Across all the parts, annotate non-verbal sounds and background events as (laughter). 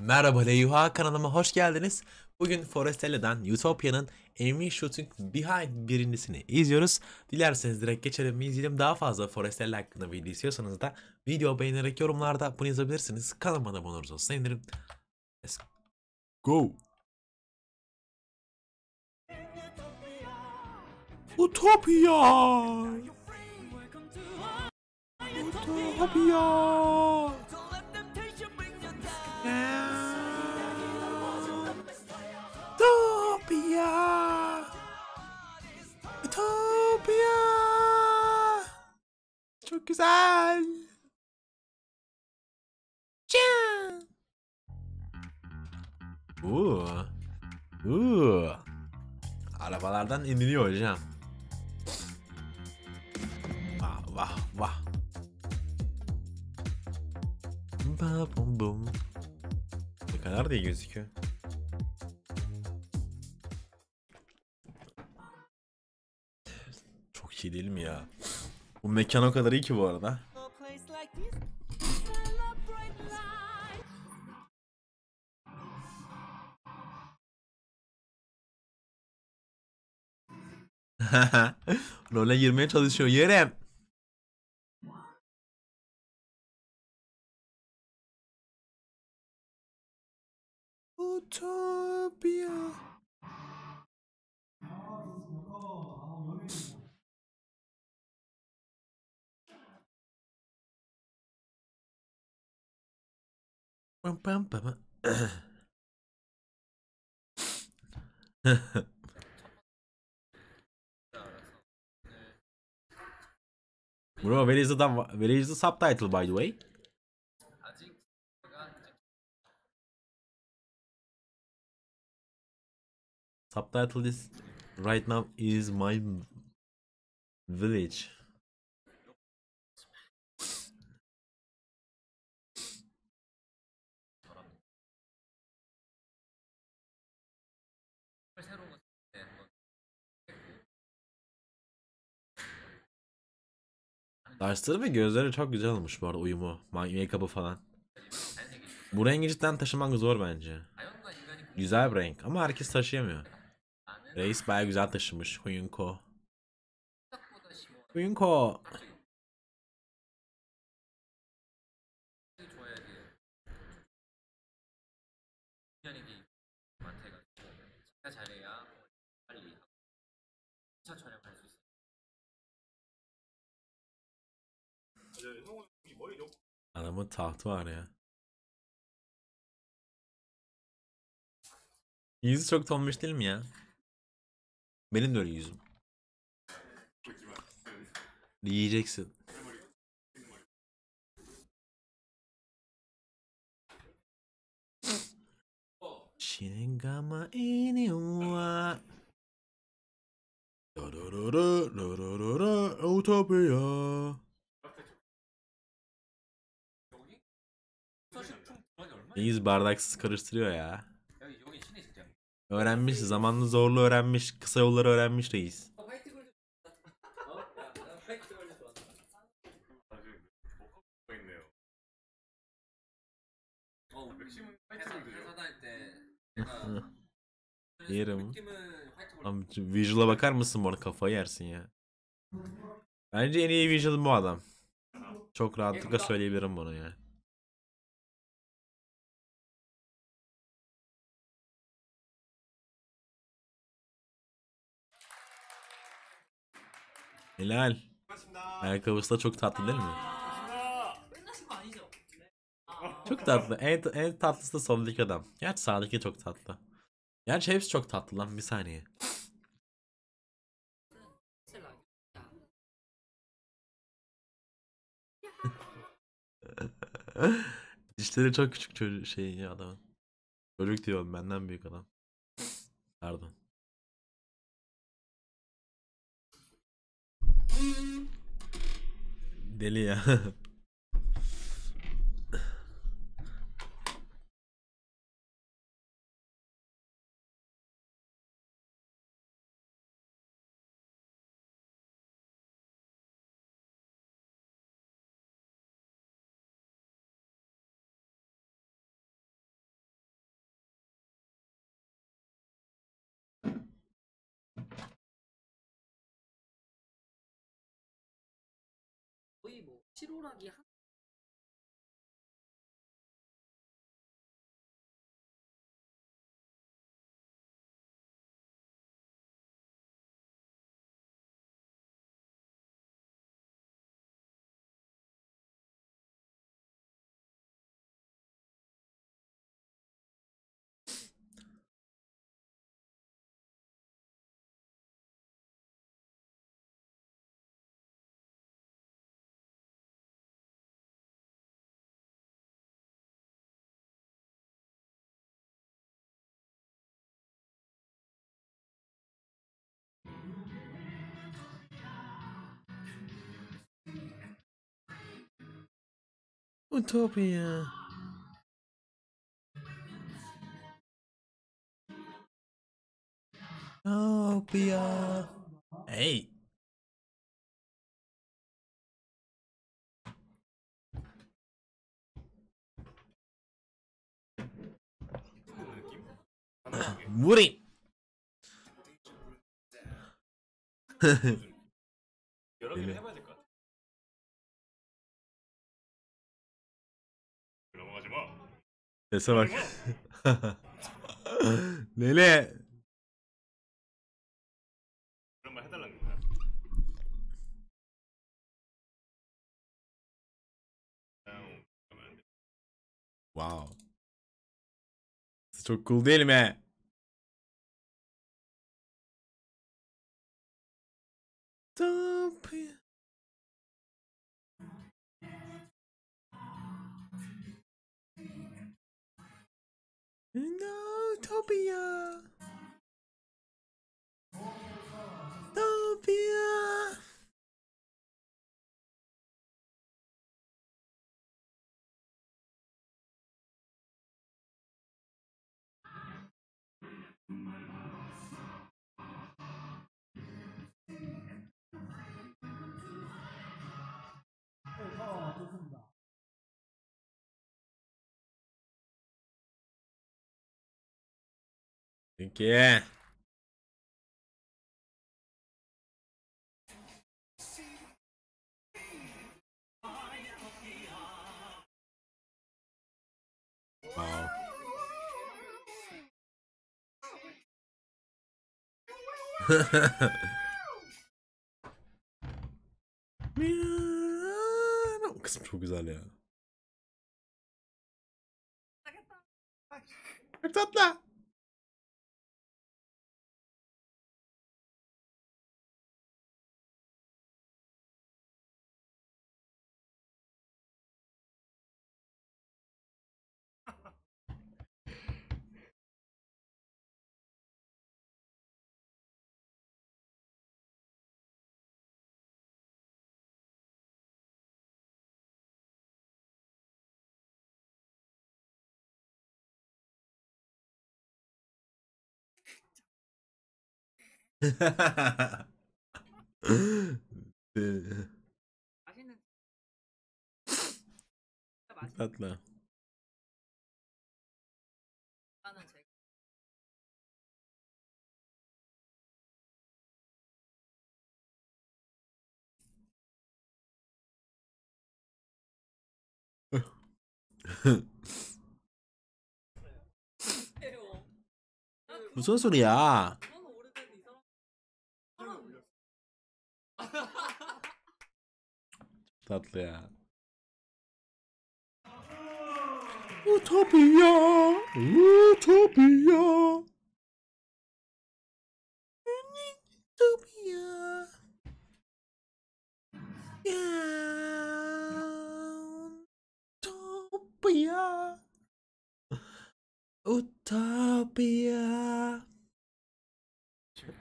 Merhaba Leyuha kanalıma hoş geldiniz. Bugün Forestella'dan Utopia'nın Amy Shooting Behind birincisini izliyoruz. Dilerseniz direkt geçelim mi izleyelim. Daha fazla Forestella hakkında video istiyorsanız da video beğenerek yorumlarda bunu yazabilirsiniz. Kanalıma da abone olursanız sevinirim. Let's go. Utopia. Utopia. Utopia. Güzel. Can. Uuu. Uuu. Arabalardan iniliyor hocam. Vah vah vah. Ba bum bum. Ne kadar da iyi gözüküyor. Çok iyi değil mi ya? Bu mekan o kadar iyi ki bu arada. (laughs) Role girmeye çalışıyor. Yerim. Utopia. Bro, where is the where is the subtitle by the way? Subtitle is right now is my village. Saçları ve gözleri çok güzel olmuş bu arada uyumu. ma- Make-up'ı falan. Bu rengi cidden taşımak zor bence. Güzel bir renk ama herkes taşıyamıyor. Reis baya güzel taşımış. Huyunko. Huyunko. Adamın tahtı var ya. Yüzü çok tombiş değil mi ya? Benim de öyle yüzüm. Yiyeceksin. Shinigama iniwa. Da da da da da da da da Utopia. Reis bardaksız karıştırıyor ya. Öğrenmiş, zamanlı zorlu öğrenmiş, kısa yolları öğrenmiş reis. (laughs) Yerim. Abi visual'a bakar mısın bu arada kafayı yersin ya. Bence en iyi visual'ın bu adam. Çok rahatlıkla söyleyebilirim bunu yani. Helal. Ayakkabısı da çok tatlı değil mi? Çok tatlı. En, en tatlısı da soldaki adam. Gerçi sağdaki çok tatlı. Gerçi hepsi çok tatlı lan bir saniye. (laughs) Dişleri çok küçük çocuk şey adamın. Çocuk diyorum benden büyük adam. Pardon. Deli ya. (laughs) 7호라기 한 Utopia. Utopia. Hey. (coughs) 무리. (coughs) 여러 개를 해봐야 Sese bak. (laughs) Lele. Wow. Çok cool değil mi? No, Topia! Topia! My Peki. Wow. o (laughs) kısım çok güzel ya. Çok tatlı. (laughs) 네, 맛있는 진짜 맛있는 tatlı. 거는 제가 해요. 나 그거- 무슨 소리야? Tatlı. Utopia. Utopia. Utopia. Utopia. Utopia.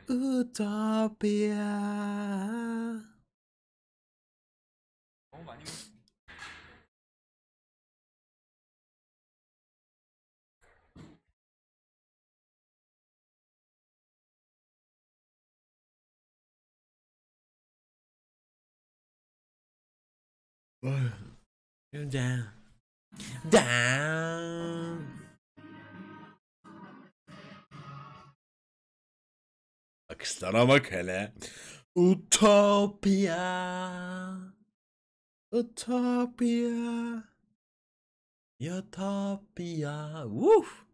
Utopia. 너무 많이 먹 Down. Down. Bakışlara bak hele. Utopia. Utopia. Utopia. Woof.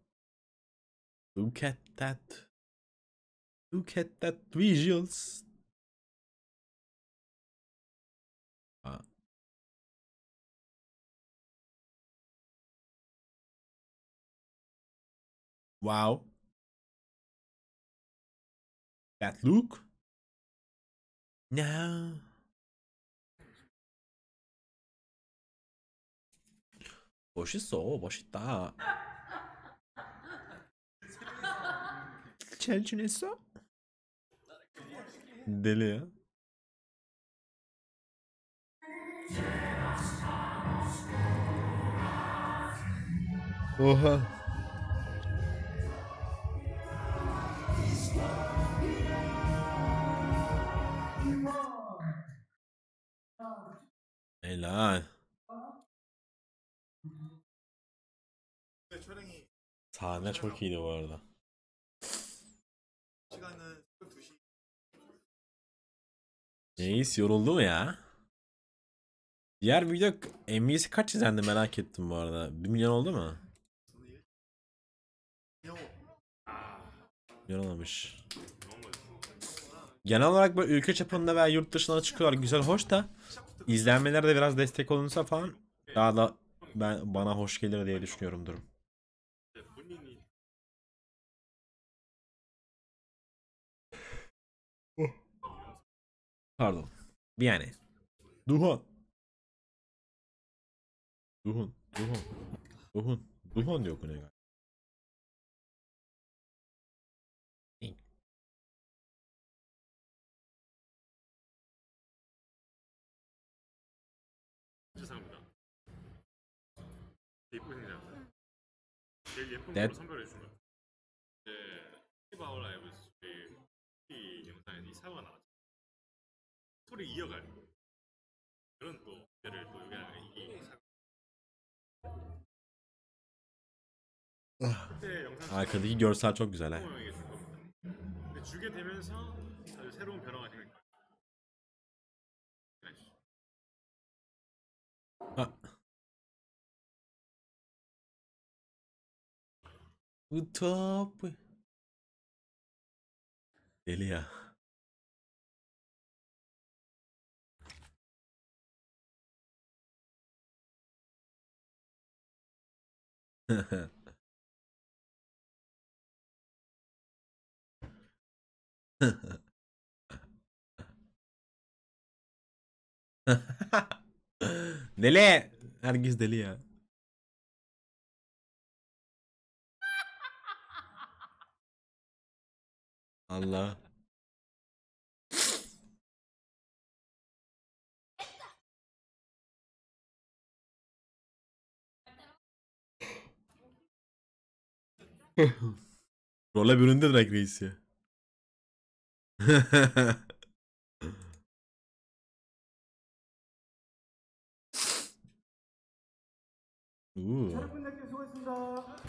Look at that. Look at that visuals. Aa. Wow. That look? No. 멋있어, 멋있다. 잘 지냈어? Ya. Oha. Helal. 촬영이 Sahne çok iyiydi bu arada. Reis yoruldu mu ya? Diğer video MV'si kaç izlendi merak ettim bu arada. 1 milyon oldu mu? Yorulmamış. Genel olarak böyle ülke çapında veya yurt dışına çıkıyorlar güzel hoş da izlenmelerde biraz destek olunsa falan daha da ben bana hoş gelir diye düşünüyorum durum. Pardon. Bir yani. Duhon. Duhun. Duhun. Duhun. Duhun diyor okunuyor galiba. 세상입니다. 예쁜 생각. 제일 예쁜 넷. 걸로 선별해 준 거예요. 이제 티바울 라이브 이 영상에 이 사고가 나왔죠. 소리 이어갈 그런 또 예를 또 여기 안에 이 사고. 그때 영상 Arkadaki görsel çok güzel he. 형에게 준 겁니다. 근데 주게 되면서 아주 새로운 변화가 생길 거예요. Ha. Utopya. Deli ya. (laughs) deli. Herkes deli ya. Allah. (laughs) Role büründü direkt reis ya. (laughs) Uuu. 여러분들께 수고했습니다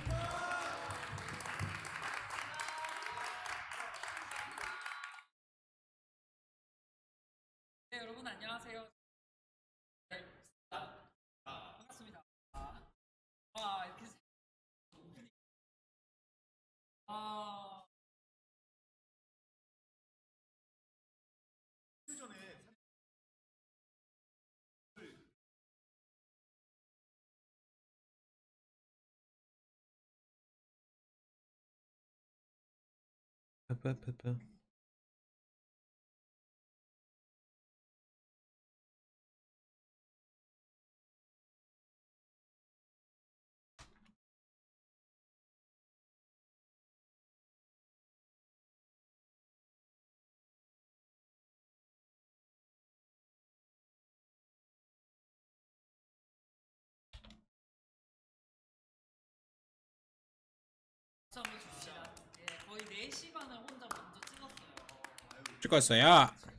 Hop, hop, 4시간을 혼자 먼저 찍었어요. 찍었어요. 네.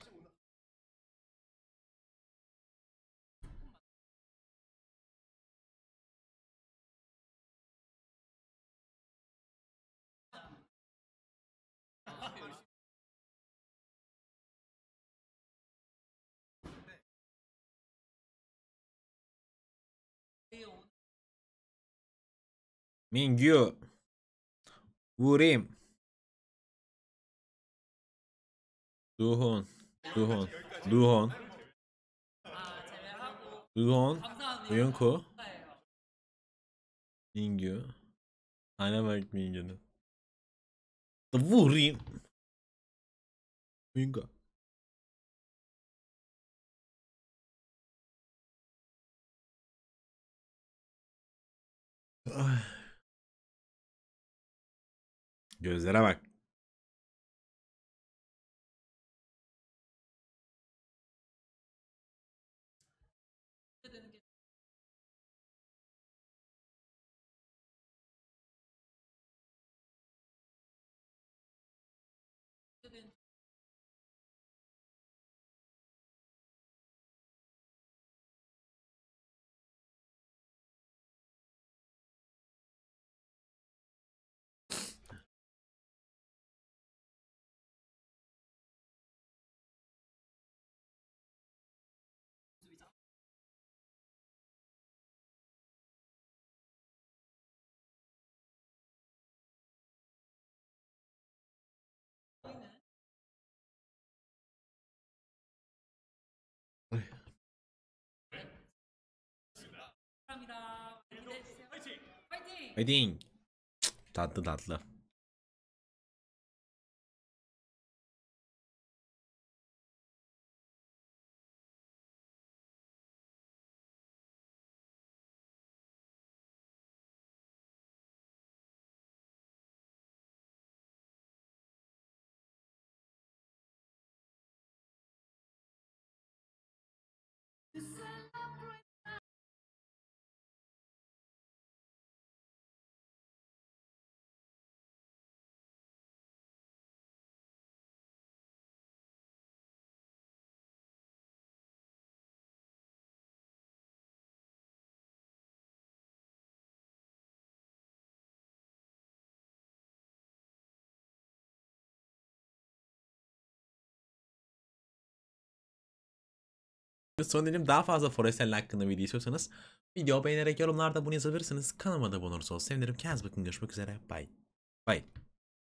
민규 우림 Duhon. Duhon. Duhon. Duhon. Yonko. Mingyu. Aynen bak Mingyu'nun. Vurayım. Mingo. Gözlere bak. Öding. Tatlı tatlı. Son dilim daha fazla Forestel hakkında video istiyorsanız video beğenerek yorumlarda bunu yazabilirsiniz. Kanalıma da abone olursanız sevinirim. Kendinize bakın görüşmek üzere. Bye. Bye.